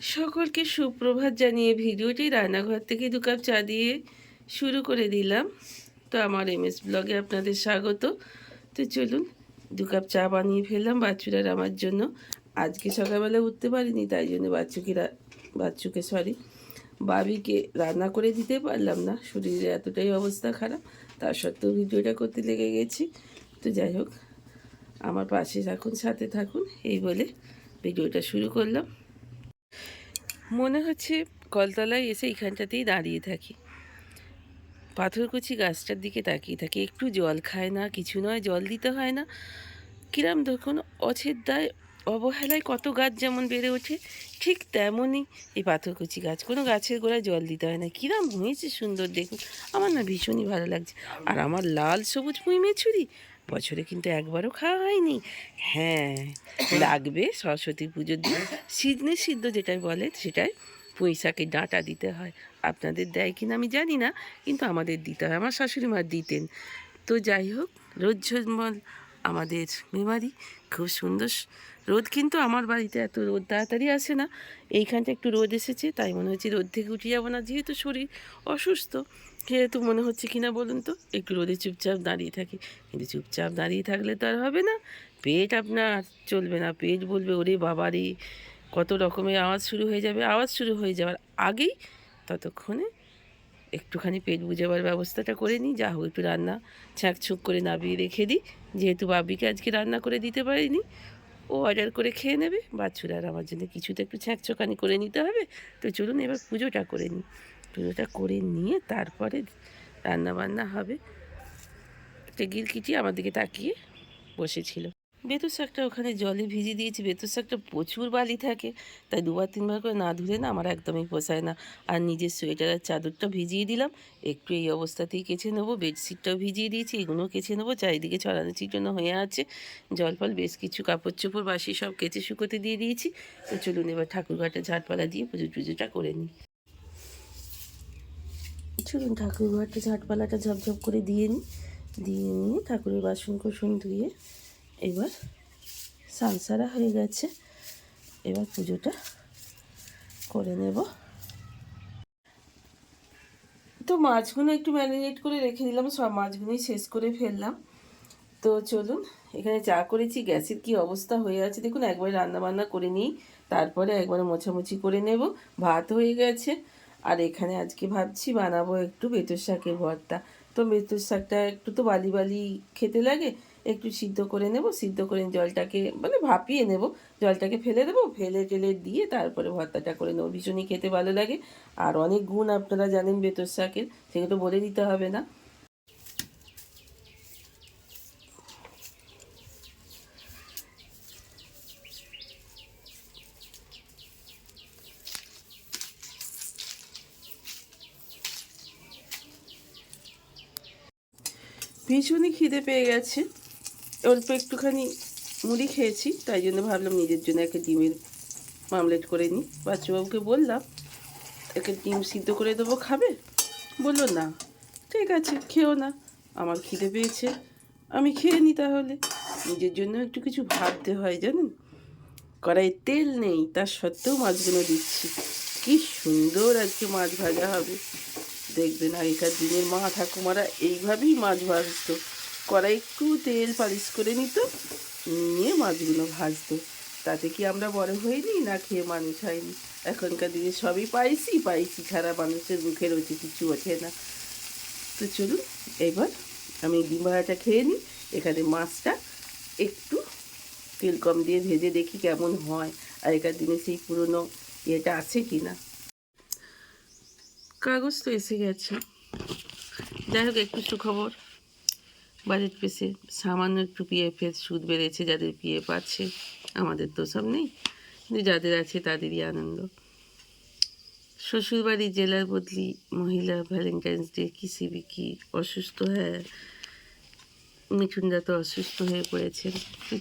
সকলকে সুপ্রভাত জানিয়ে ভিডিওটি রান্নাঘর থেকে দু কাপ চা দিয়ে শুরু করে দিলাম। তো আমার এমএস ব্লগে আপনাদের স্বাগত। তো চলুন, দু কাপ চা বানিয়ে ফেললাম বাচ্চুরার আমার জন্য। আজকে সকালবেলা উঠতে পারিনি, তাই জন্য বাচ্চুকে বাচ্চুকে সরি বাবিকে রান্না করে দিতে পারলাম না। শরীরে এতটাই অবস্থা খারাপ, তার সত্ত্বেও ভিডিওটা করতে লেগে গেছি। তো যাই হোক, আমার পাশে থাকুন সাথে থাকুন, এই বলে ভিডিওটা শুরু করলাম। মনে হচ্ছে কলতলায় এসে এইখানটাতেই দাঁড়িয়ে থাকি। পাথরকুচি গাছটার দিকে তাকিয়ে থাকি। একটু জল খায় না, কিছু নয়, জল দিতে হয় না। কিরাম দেখুন, অছেদ্দায়, অবহেলায় কত গাছ যেমন বেড়ে ওঠে, ঠিক তেমনই এই পাথরকুচি গাছ। কোনো গাছের গোড়ায় জল দিতে হয় না। কিরাম হয়েছে সুন্দর দেখুন। আমার না ভীষণই ভালো লাগছে। আর আমার লাল সবুজ পুঁই মেছুরি বছরে কিন্তু একবারও খাওয়া হয়নি। হ্যাঁ লাগবে সরস্বতী পুজোর দিন। সিদ্ধে সিদ্ধ যেটাই বলে সেটাই পুঁই শাকের ডাঁটা দিতে হয়। আপনাদের দেয় কিনা আমি জানি না, কিন্তু আমাদের দিতে হয়। আমার শাশুড়ি মা দিতেন। তো যাই হোক, রোজ আমাদের মেমারি। খুব সুন্দর। রোদ কিন্তু আমার বাড়িতে এত রোদ তাড়াতাড়ি আসে না। এইখানটা একটু রোদ এসেছে, তাই মনে হচ্ছে রোদ থেকে উঠে যাব না, যেহেতু শরীর অসুস্থ। সেহেতু মনে হচ্ছে কিনা বলুন তো, একটু রোদে চুপচাপ দাঁড়িয়ে থাকি। কিন্তু চুপচাপ দাঁড়িয়ে থাকলে তো আর হবে না। পেট আপনার চলবে না, পেট বলবে, ওরে বাবারে, কত রকমের আওয়াজ শুরু হয়ে যাবে, আওয়াজ শুরু হয়ে যাওয়ার আগেই ততক্ষণে একটুখানি পেট বুঝাবার ব্যবস্থাটা করে নিই, যা হোক একটু রান্না ছ্যাঁকছুক করে নাবিয়ে রেখে দিই। যেহেতু বাবিকে আজকে রান্না করে দিতে পারিনি, ও অর্ডার করে খেয়ে নেবে বাচ্চুরা আর আমার জন্য কিছু তো একটু ছ্যাঁকছকানি করে নিতে হবে। তো চলুন এবার পুজোটা করে নিই। পুজোটা করে নিয়ে তারপরে রান্না বান্না হবে। একটা গিরকিটি আমার দিকে তাকিয়ে বসেছিল। বেতুর শাকটা ওখানে জলে ভিজিয়ে দিয়েছি বেতুর শাকটা প্রচুর বালি থাকে। তাই দুবার, তিনবার করে না ধুলে না আমার একদমই পোষায় না। আর নিজের সোয়েটার আর চাদরটা ভিজিয়ে দিলাম। একটু এই অবস্থাতেই কেচে নেব, বেডশিটটাও ভিজিয়ে দিয়েছি এগুলোও কেচে নেব। চারিদিকে ছড়ানো ছিটানো হয়ে আছে। জল ফল, বেশ কিছু কাপড় চোপড় বাসি সব কেচে শুকোতে দিয়ে দিয়েছি। তো চলুন এবার ঠাকুরঘাটে ঝাটপালা দিয়ে পুজো টুজোটা করে নিই। চলুন ঠাকুরঘাটে ঝাটপালাটা ঝপঝপ করে দিয়ে নিই। দিয়ে নিয়ে ঠাকুরের বাসন কোসন ধুয়ে এবার সানসারা হয়ে গেছে। এবার পুজোটা করে নেব। তো মাছগুলো একটু ম্যারিনেট করে রেখে দিলাম, সব মাছগুলোই শেষ করে ফেললাম। তো চলুন, এখানে চা করেছি, গ্যাসের কি অবস্থা হয়ে আছে দেখুন, একবার রান্না বান্না করে নিই, তারপরে একবার মোছামুছি করে নেব। ভাত হয়ে গেছে, আর এখানে আজকে ভাবছি বানাবো একটু বেতর শাকের ভর্তা। তো বেতর শাকটা একটু তো বালি বালি খেতে লাগে একটু সিদ্ধ করে নেব, সিদ্ধ করে জলটাকে মানে ভাপিয়ে নেব। জলটাকে ফেলে দেবো, ফেলে টেলে দিয়ে তারপরে ভর্তাটা করে নেব। ভীষণই খেতে ভালো লাগে। আর অনেক গুণ আপনারা জানেন বেতর শাকের, সেগুলো তো বলে দিতে হবে না। ভীষণই খিদে পেয়ে গেছে। অল্প একটুখানি মুড়ি খেয়েছি, তাই জন্য ভাবলাম নিজের জন্য একটা ডিমের মামলেট করে নিই। বাচ্চাবাবুকে বললাম, একে ডিম সিদ্ধ করে দেবো, খাবে? বলল, না, ঠিক আছে, খেও না, আমার খিদে পেয়েছে, আমি খেয়ে নিই তাহলে। নিজের জন্য একটু কিছু ভাবতে হয়, জানেন? কড়াই তেল নেই, তার সত্ত্বেও মাছগুলো দিচ্ছি। কি সুন্দর আজকে মাছ ভাজা হবে। দেখবেন আগেকার দিনের মা ঠাকুমারা এইভাবেই মাছ ভাজতো। কড়াই একটু তেল পালিশ করে নিত, নিয়ে মাছগুলো ভাজতো। তাতে কি আমরা বড় হইনি না খেয়ে মানুষ হয়নি? এখনকার দিনে সবই পাইছি পাইছি ছাড়া মানুষের মুখে রয়েছে কিছু ওঠে না। তো চলুন, এবার আমি ডিম ভাড়াটা খেয়ে নিই। এখানে মাছটা একটু তেল কম দিয়ে ভেজে দেখি কেমন হয় আগেকার দিনে সেই পুরনো ইয়েটা আছে কি না কাগজ তো এসে গেছে। যাই হোক, একটু সুখবর। বাজেট পেসে সামান্য একটু পিএফের সুদ বেড়েছে, যাদের পিএফ আছে, আমাদের তো সব নেই। কিন্তু যাদের আছে, তাদেরই আনন্দ। শ্বশুরবাড়ি জেলার বদলি মহিলা ভ্যালেন্টাইন্স ডে কিসি বিকি, অসুস্থ হ্যাঁ। মিঠুনদা তো অসুস্থ হয়ে পড়েছেন।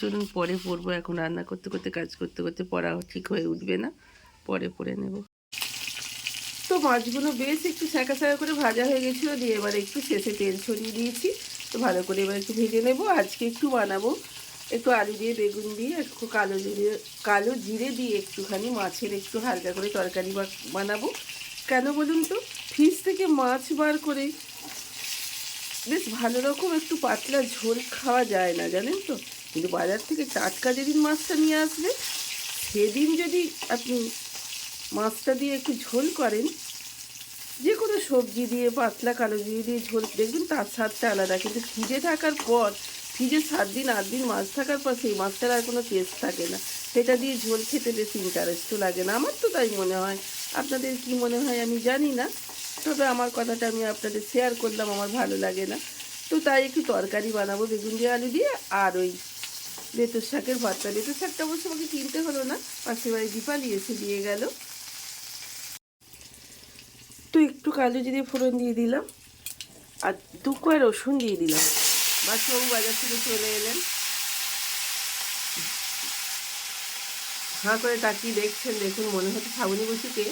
চলুন পরে পড়ব, এখন রান্না করতে করতে, কাজ করতে করতে পড়া ঠিক হয়ে উঠবে না। পরে পড়ে নেব। তো মাছগুলো বেশ একটু শাঁকা শাঁকা করে ভাজা হয়ে গেছিল, দিয়ে এবার একটু শেষে তেল ছড়িয়ে দিয়েছি। তো ভালো করে এবার একটু ভেজে নেব। আজকে একটু বানাবো। একটু আলু দিয়ে, বেগুন দিয়ে, একটু কালো জিরে কালো জিরে দিয়ে একটুখানি মাছের একটু হালকা করে তরকারি বানাবো। কেন বলুন তো? ফ্রিজ থেকে মাছ বার করে বেশ ভালো রকম একটু পাতলা ঝোল খাওয়া যায় না, জানেন তো? কিন্তু বাজার থেকে টাটকা যেদিন মাছটা নিয়ে আসবে, সেদিন যদি আপনি মাছটা দিয়ে একটু ঝোল করেন যে কোনো সবজি দিয়ে, পাতলা কালো জিরে দিয়ে ঝোল, দেখবেন তার স্বাদটা আলাদা। কিন্তু ফ্রিজে থাকার পর, ফ্রিজে সাত দিন, আট দিন মাছ থাকার পর, সেই মাছটার আর কোনো টেস্ট থাকে না। সেটা দিয়ে ঝোল খেতে বেশি ইন্টারেস্টও লাগে না। আমার তো তাই মনে হয়। আপনাদের কি মনে হয় আমি জানি না। তবে আমার কথাটা আমি আপনাদের শেয়ার করলাম, আমার ভালো লাগে না। তো তাই একটু তরকারি বানাবো, বেগুন দিয়ে আলু দিয়ে, আর ওই বেতর শাকের ভর্তা। বেতর শাকটা অবশ্য আমাকে কিনতে হলো না। পাশের বাড়ি দীপালি এসে দিয়ে গেল তো একটু কালো জিরে ফোড়ন দিয়ে দিলাম আর দু কয় রসুন দিয়ে দিলাম। বাচ্চাবাবু বাজার থেকে চলে এলেন। হাঁ করে তাকিয়ে দেখছেন, দেখুন মনে হচ্ছে শ্রাবণী বসুকে।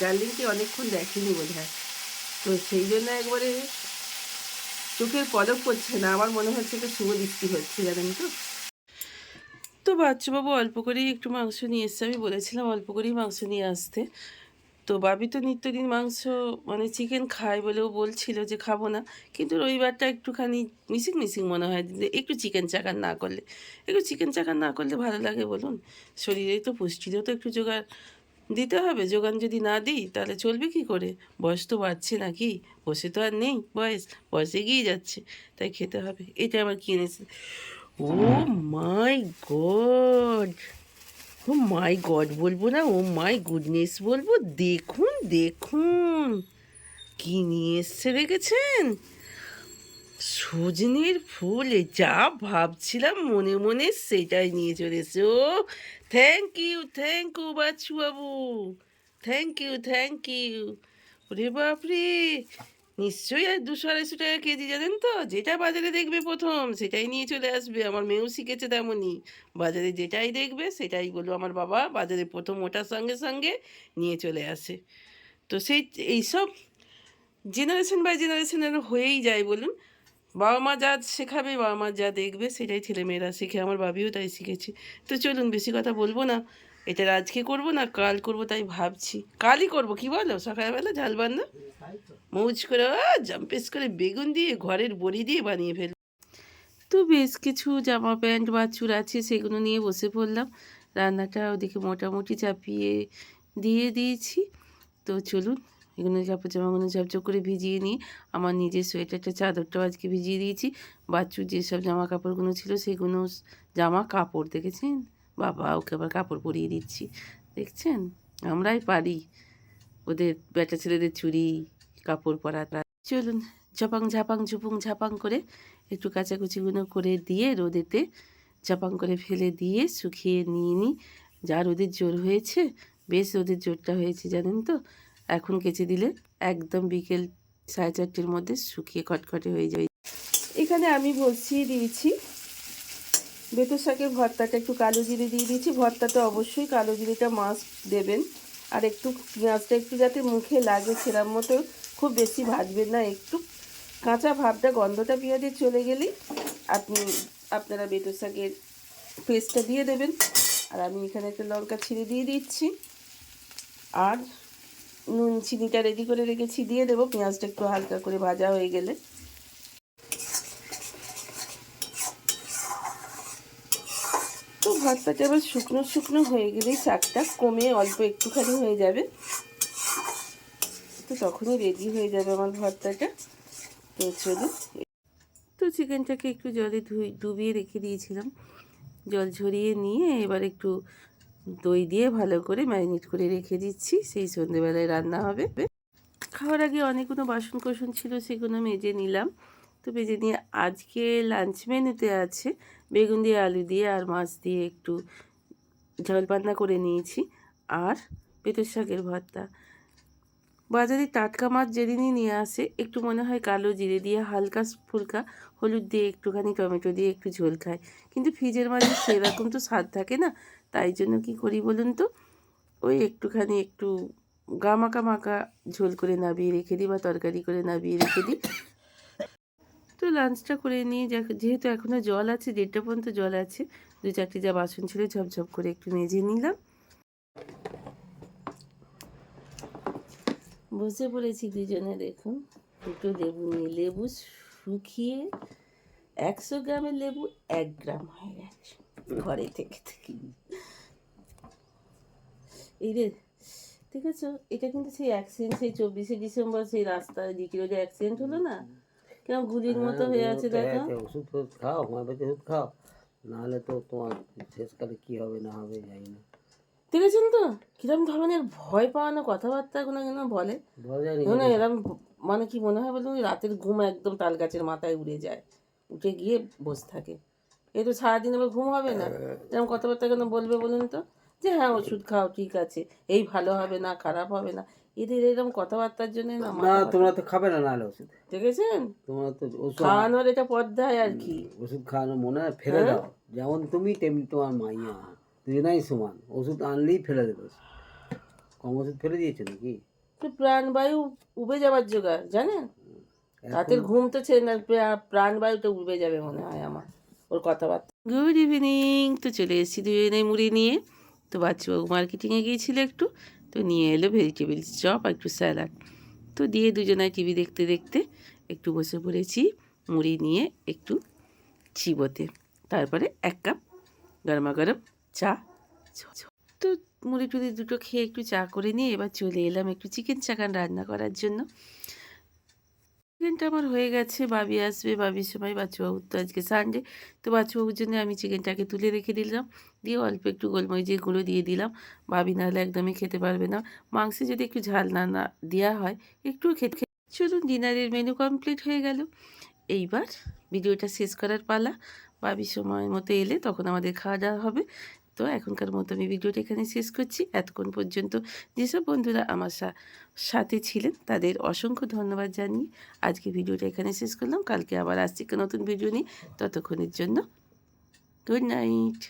ডার্লিংকে অনেকক্ষণ দেখেনি বোধ হয় তো সেই জন্য একবারে চোখের পদক পড়ছে না, আমার মনে হচ্ছে যে শুভ দৃষ্টি হচ্ছে, জানেন তো। তো বাচ্চাবাবু অল্প করেই একটু মাংস নিয়ে এসছে, আমি বলেছিলাম অল্প করেই মাংস নিয়ে আসতে। তো বাবি তো নিত্যদিন মাংস মানে চিকেন খায় বলেও বলছিল যে খাব না। কিন্তু রবিবারটা একটুখানি মিসিং মিসিং মনে হয়। যে একটু চিকেন চাকার না করলে। একটু চিকেন চাকার না করলে ভালো লাগে বলুন? শরীরে তো পুষ্টিরও তো একটু জোগাড় দিতে হবে। যোগান যদি না দিই, তাহলে চলবে কি করে? বয়স তো বাড়ছে নাকি? বসে তো আর নেই বয়স। বয়স এগিয়ে যাচ্ছে, তাই খেতে হবে। এটা আবার কি এনেছে? ও মাই গড! ও মাই গড বলব না ও মাই গুডনেস বলব, দেখুন দেখুন। কি নিয়ে এসছে দেখেছেন? সজনের ফুল যা ভাবছিলাম মনে মনে সেটাই নিয়ে চলেছে ও thank you thank you Bachchu Babu thank you thank you ওরে বাপরে নিশ্চয়ই আর দুশো আড়াইশো টাকা কেজি, জানেন তো? যেটা বাজারে দেখবে প্রথম, সেটাই নিয়ে চলে আসবে। আমার মেয়েও শিখেছে তেমনই। বাজারে যেটাই দেখবে, সেটাই বলব আমার বাবা, বাজারে প্রথম ওটার সঙ্গে সঙ্গে নিয়ে চলে আসে। তো সেই, এইসব জেনারেশন বাই জেনারেশনের হয়েই যায়, বলুন। বাবা মা যা শেখাবে, বাবা মা যা দেখবে, সেটাই ছেলেমেয়েরা শিখে, আমার বাবিও তাই শিখেছে। তো চলুন, বেশি কথা বলব না। এটা আজকে করব না, কাল করব তাই ভাবছি। কালই করব, কি বলো? সকালবেলা ঝাল বান্না মৌজ করে জাম্পেস করে বেগুন দিয়ে, ঘরের বড়ি দিয়ে বানিয়ে ফেল তো বেশ, কিছু জামা প্যান্ট বাছুর আছে, সেগুলো নিয়ে বসে পড়লাম। রান্নাটা ওদিকে মোটামুটি চাপিয়ে দিয়ে দিয়েছি। তো চলুন, এগুলো কাপড় জামাগুলো ঝপঝপ করে ভিজিয়ে নিয়ে আমার নিজের সোয়েটারটা, চাদরটাও আজকে ভিজিয়ে দিয়েছি। বাচ্চুর যেসব জামা কাপড়গুলো ছিল, সেগুলো জামা কাপড়, দেখেছেন? বাবা, ওকে আবার কাপড় পরিয়ে দিচ্ছি। দেখছেন? আমরাই পারি। ওদের বেটা ছেলেদের চুরি, কাপড় পরা চলুন, ঝপাং, ঝাপাং, ঝুপুং, ঝাপাং করে একটু কাচাকুচিগুলো করে দিয়ে রোদেতে ঝাপাং করে ফেলে দিয়ে শুকিয়ে নিয়ে নিই যা রোদের জোর হয়েছে, বেশ রোদের জোরটা হয়েছে, জানেন তো? এখন কেচে দিলে একদম বিকেল সাড়ে চারটের মধ্যে শুকিয়ে খটখটে হয়ে যাবে। এখানে আমি বসিয়ে দিয়েছি বেতর শাকের ভর্তাটা একটু কালো জিরে দিয়ে দিয়েছি। ভর্তাতে অবশ্যই কালো জিরেটা মাস্ক দেবেন। আর একটু পেঁয়াজটা একটু যাতে মুখে লাগে সেরাম মতো খুব বেশি ভাজবেন না। একটু কাঁচা ভাবটা, গন্ধটা পেঁয়াজে চলে গেলেই আপনি, আপনারা বেতর শাকের পেস্টটা দিয়ে দেবেন। আর আমি এখানে একটা লঙ্কা ছিঁড়ে দিয়ে দিচ্ছি। আর নুন, চিনিটা রেডি করে রেখেছি। দিয়ে দেবো। পেঁয়াজটা একটু হালকা করে ভাজা হয়ে গেলে ভর্তাটা এবার শুকনো শুকনো হয়ে গেলেই শাকটা কমে অল্প একটুখানি হয়ে যাবে। তো তখনই রেডি হয়ে যাবে আমার ভর্তাটা। তো চলুন, তো চিকেনটাকে একটু জলে ধুই, ডুবিয়ে রেখে দিয়েছিলাম। জল ঝরিয়ে নিয়ে এবার একটু দই দিয়ে ভালো করে ম্যারিনেট করে রেখে দিচ্ছি, সেই সন্ধেবেলায় রান্না হবে। খাওয়ার আগে অনেকগুলো বাসন কোসন ছিল, সেগুলো মেজে নিলাম। তো মেজে নিয়ে আজকে লাঞ্চ মেনুতে আছে বেগুন দিয়ে আলু দিয়ে আর মাছ দিয়ে একটু ঝাল পান্না করে নিয়েছি আর পেটের শাকের ভর্তা। বাজারে টাটকা মাছ যেদিনই নিয়ে আসে, একটু মনে হয় কালো জিরে দিয়ে হালকা ফুলকা হলুদ দিয়ে একটুখানি টমেটো দিয়ে একটু ঝোল খায়। কিন্তু ফ্রিজের মাঝে সেরকম তো স্বাদ থাকে না, তাই জন্য কি করি বলুন তো? ওই একটুখানি একটু গা মাখা ঝোল করে নাবিয়ে রেখে দিই বা তরকারি করে নাবিয়ে রেখে দিই। তো লাঞ্চটা করে নিয়ে যেহেতু এখনও জল আছে, দেড়টা পর্যন্ত জল আছে, দু চারটি যা বাসন ছিল ঝপঝপ করে একটু মেজে নিলাম। বসে পড়েছি দুজনে, দেখুন, দুটো লেবু নিয়ে। লেবু শুকিয়ে একশো গ্রামের লেবু এক গ্রাম হয়ে গেছে, ঘরে থেকে থেকে। এই রে ঠিক আছে এটা কিন্তু সেই অ্যাক্সিডেন্ট সেই চব্বিশে ডিসেম্বর, সেই রাস্তায় দিকে যে অ্যাক্সিডেন্ট হলো না? কেন গুলির মতো হয়ে আছে দেখো। হ্যাঁ, ওষুধ ফষুধ খাও হোমিওপ্যাথি ওষুধ খাও। নাহলে তো তোমার শেষকালে কি হবে না হবে জানি না। দেখেছেন তো? কিরম ধরনের ভয় পাওয়ানো কথাবার্তাগুলো যেন বলে? বলা যায় না না এরম মানে কি মনে হয় বলুন রাতের ঘুম একদম তাল গাছের মাথায় উড়ে যায়। উঠে গিয়ে বসে থাকে। এ তো সারাদিন আবার ঘুম হবে না। এরকম কথাবার্তা কেন বলবে বলুন তো? যে হ্যাঁ ওষুধ খাও ঠিক আছে। এই ভালো হবে না খারাপ হবে না। এদের এরকম কথাবার্তার জন্য না তোমরা তো খাবে না নাহলে ওষুধ। দেখেছেন? তোমরা তো ওষুধ খাওয়ানোর এটা পর্দায় আর কি। ওষুধ খাওয়ানো মনে হয় ফেলে দাও। যেমন তুমি তেমনি তোমার মাইয়া। দুজনাই সমান। ওষুধ আনলেই ফেলে দেবে। কম ওষুধ ফেলে দিয়েছ নাকি? প্রাণবায়ু উবে যাবার জোগাড় জানেন? রাতের ঘুম তো ছেড়ে না প্রা- প্রাণবায়ুটা উবে যাবে মনে হয় আমার ওর কথাবার্তা। গুড ইভিনিং তো চলে এসেছি দুজনে মুড়ি নিয়ে। তো বাচ্চাবাবু মার্কেটিংয়ে গিয়েছিল একটু। তো নিয়ে এলো ভেজিটেবলস চপ আর একটু স্যালাড তো দিয়ে দুজনায় টিভি দেখতে দেখতে একটু বসে পড়েছি, মুড়ি নিয়ে একটু চিবোতে। তারপরে এক কাপ গরমা গরম চা। তো মুড়ি টুড়ি দুটো খেয়ে একটু চা করে নিয়ে এবার চলে এলাম একটু চিকেন চাকান রান্না করার জন্য। চিকেনটা আমার হয়ে গেছে, বাবি আসবে, বাবির সময় বাচ্চাবাবুর তো আজকে সানডে তো বাচ্চাবাবুর জন্য আমি চিকেনটাকে তুলে রেখে দিলাম। দিয়ে অল্প একটু গোলমরিচের গুঁড়ো দিয়ে দিলাম। বাবি নাহলে একদমই খেতে পারবে না। মাংসে যদি একটু ঝাল না না দেওয়া হয়, একটু খেতে চলুন ডিনারের মেনু কমপ্লিট হয়ে গেল। এইবার ভিডিওটা শেষ করার পালা। বাবির সময় মতো এলে তখন আমাদের খাওয়া দাওয়া হবে। তো এখনকার মতো আমি ভিডিওটা এখানে শেষ করছি। এতক্ষণ পর্যন্ত যেসব বন্ধুরা আমার সাথে ছিলেন তাদের অসংখ্য ধন্যবাদ জানিয়ে আজকে ভিডিওটা এখানে শেষ করলাম। কালকে আবার আসছি নতুন ভিডিও নিয়ে। ততক্ষণের জন্য গুড নাইট।